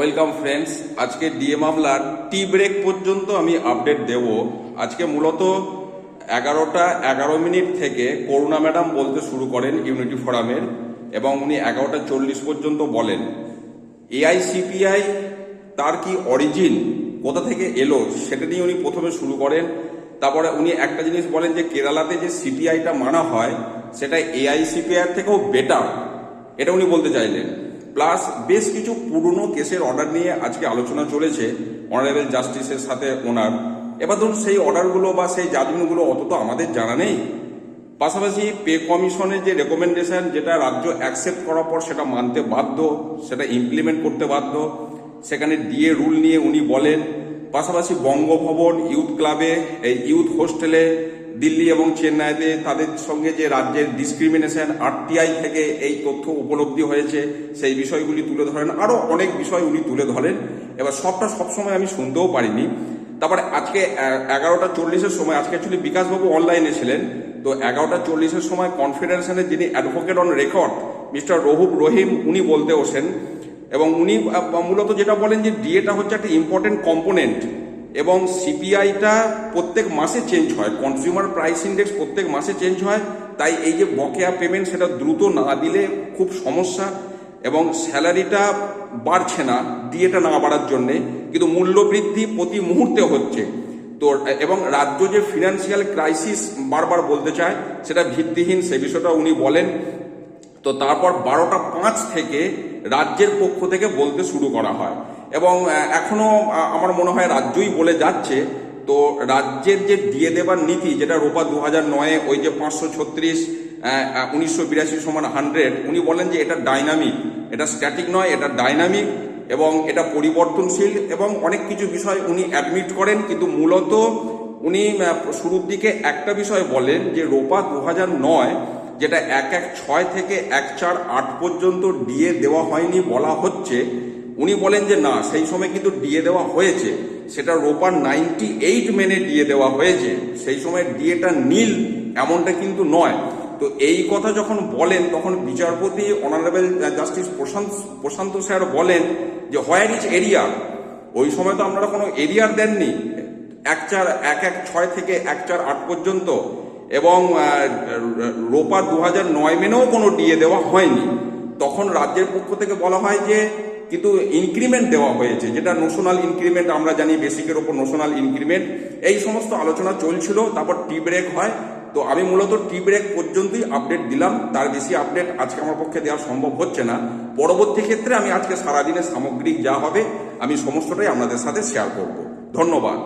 Welcome friends আজকে DA মামলার tea break পর্যন্ত আমি আপডেট দেব। আজকে মূলত এগারোটা এগারো মিনিট থেকে করুণা ম্যাডাম বলতে শুরু করেন ইউনিটি ফোরামের এবং উনি এগারোটা চল্লিশ পর্যন্ত বলেন। এআইসিপিআই তার কি অরিজিন কোথা থেকে এলো, সেটা নিয়ে উনি প্রথমে শুরু করেন। তারপরে উনি একটা জিনিস বলেন যে, কেরালাতে যে সিপিআইটা মানা হয়, সেটা এআইসিপিআই থেকেও বেটার এটা উনি বলতে চাইলেন। প্লাস বেশ কিছু পুরনো কেসের অর্ডার নিয়ে আজকে আলোচনা চলেছে অনারেবল জাস্টিসের সাথে ওনার। এবার ধরুন সেই অর্ডারগুলো বা সেই জাজমেন্টগুলো অত তো আমাদের জানা নেই। পাশাপাশি পে কমিশনের যে রেকমেন্ডেশন যেটা রাজ্য অ্যাকসেপ্ট করার পর সেটা মানতে বাধ্য, সেটা ইমপ্লিমেন্ট করতে বাধ্য। সেখানে ডিএ রুল নিয়ে উনি বলেন পাশাপাশি বঙ্গভবন ইউথ ক্লাবে, এই ইউথ হোস্টেলে দিল্লি এবং চেন্নাইতে তাদের সঙ্গে যে রাজ্যের ডিসক্রিমিনেশন আরটিআই থেকে এই তথ্য উপলব্ধি হয়েছে, সেই বিষয়গুলি তুলে ধরেন। আরও অনেক বিষয় উনি তুলে ধরেন। এবার সবটা সবসময় আমি শুনতেও পারিনি। তারপরে আজকে এগারোটা চল্লিশের সময়, আজকে অ্যাকচুয়ালি বিকাশবাবু অনলাইনে ছিলেন। তো এগারোটা চল্লিশের সময় কনফেডারেশনের যিনি অ্যাডভোকেট অন রেকর্ড মিস্টার রহুব রহিম, উনি বলতে ওঠেন এবং উনি মূলত যেটা বলেন যে ডিএটা হচ্ছে একটা ইম্পর্টেন্ট কম্পোনেন্ট এবং সিপিআইটা প্রত্যেক মাসে চেঞ্জ হয়। কনজিউমার প্রাইস ইন্ডেক্স প্রত্যেক মাসে চেঞ্জ হয়। তাই এই যে বকেয়া পেমেন্ট সেটা দ্রুত না দিলে খুব সমস্যা এবং স্যালারিটা বাড়ছে না ডিএটা না বাড়ার জন্যে। কিন্তু মূল্যবৃদ্ধি প্রতি মুহূর্তে হচ্ছে। তো, এবং রাজ্য যে ফিনান্সিয়াল ক্রাইসিস বারবার বলতে চায়, সেটা ভিত্তিহীন, সে বিষয়টা উনি বলেন। তো তারপর বারোটা পাঁচ থেকে রাজ্যের পক্ষ থেকে বলতে শুরু করা হয়। এবং এখনও আমার মনে হয় রাজ্যই বলে যাচ্ছে। তো রাজ্যের যে দিয়ে দেবার নীতি, যেটা রোপা দু হাজার নয়ে ওই যে পাঁচশো ছত্রিশ উনিশশো বিরাশি সমান হান্ড্রেড উনি বলেন যে এটা ডাইনামিক এটা স্ট্যাটিক নয়, এটা ডাইনামিক এবং এটা পরিবর্তনশীল এবং অনেক কিছু বিষয় উনি অ্যাডমিট করেন, কিন্তু মূলত উনি শুরুর দিকে একটা বিষয় বলেন যে রোপা দু হাজার নয় যেটা এক এক ছয় থেকে এক চার আট পর্যন্ত ডিএ দেওয়া হয়নি বলা হচ্ছে, উনি বলেন যে না, সেই সময় কিন্তু ডিএ দেওয়া হয়েছে। সেটা রোপার নাইনটি এইট মেনে ডিএ দেওয়া হয়েছে। সেই সময় ডিএটা নীল, এমনটা কিন্তু নয়। তো এই কথা যখন বলেন, তখন বিচারপতি honourable justice Prashanta Prashanta sir বলেন যে, হোয়ার ইজ এরিয়া? ওই সময় তো আপনারা কোনো এরিয়ার দেননি। এক চার, এক এক ছয় থেকে এক চার আট পর্যন্ত। এবং রোপা দু হাজার নয় মেনেও কোনো ডিএ দেওয়া হয়নি। তখন রাজ্যের পক্ষ থেকে বলা হয় যে, কিন্তু ইনক্রিমেন্ট দেওয়া হয়েছে, যেটা ন্যাশনাল ইনক্রিমেন্ট আমরা জানি বেসিকের ওপর ন্যাশনাল ইনক্রিমেন্ট এই সমস্ত আলোচনা চলছিল, তারপর টি ব্রেক হয়। তো আমি মূলত টি ব্রেক পর্যন্তই আপডেট দিলাম, তার বেশি আপডেট আজকে আমার পক্ষে দেওয়া সম্ভব হচ্ছে না। পরবর্তী ক্ষেত্রে আমি আজকে সারাদিনের সামগ্রিক যা হবে, আমি সমস্তটাই আপনাদের সাথে শেয়ার করব। ধন্যবাদ।